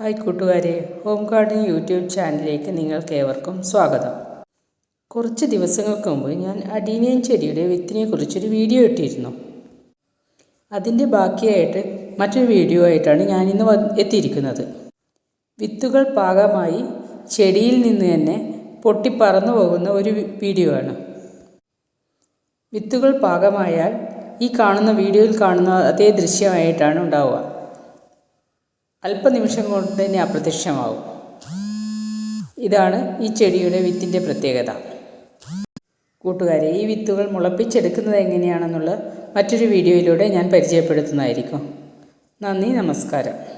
Hi കൂട്ടുകാരെ home garden YouTube ചാനലിലേക്ക് നിങ്ങൾക്ക് ഏവർക്കും സ്വാഗതം. കുറച്ച് ദിവസങ്ങൾക്ക് മുമ്പ് ഞാൻ അടീനിയൻ ചെടിയുടെ വിത്തിനെ കുറിച്ചൊരു വീഡിയോ ഇട്ടിരുന്നു. അതിന്റെ ബാക്കിയായിട്ട് മറ്റൊരു വീഡിയോ ആയിട്ടാണ് ഞാനിന്ന് എത്തിയിരിക്കുന്നത്. വിത്തുകൾ പാകമായി ചെടിയിൽ നിന്ന് തന്നെ പൊട്ടിപ്പറന്നു പോകുന്ന ഒരു വീഡിയോ ആണ്. വിത്തുകൾ പാകമായാൽ ഈ കാണുന്ന വീഡിയോയിൽ കാണുന്ന അതേ ദൃശ്യമായിട്ടാണ് ഉണ്ടാവുക. അല്പനിമിഷം കൊണ്ട് തന്നെ അപ്രത്യക്ഷമാവും. ഇതാണ് ഈ ചെടിയുടെ വിത്തിന്റെ പ്രത്യേകത. കൂട്ടുകാരെ ഈ വിത്തുകൾ മുളപ്പിച്ചെടുക്കുന്നത് എങ്ങനെയാണെന്നുള്ള മറ്റൊരു വീഡിയോയിലൂടെ ഞാൻ പരിചയപ്പെടുത്തുന്നതായിരിക്കും. നന്ദി നമസ്കാരം.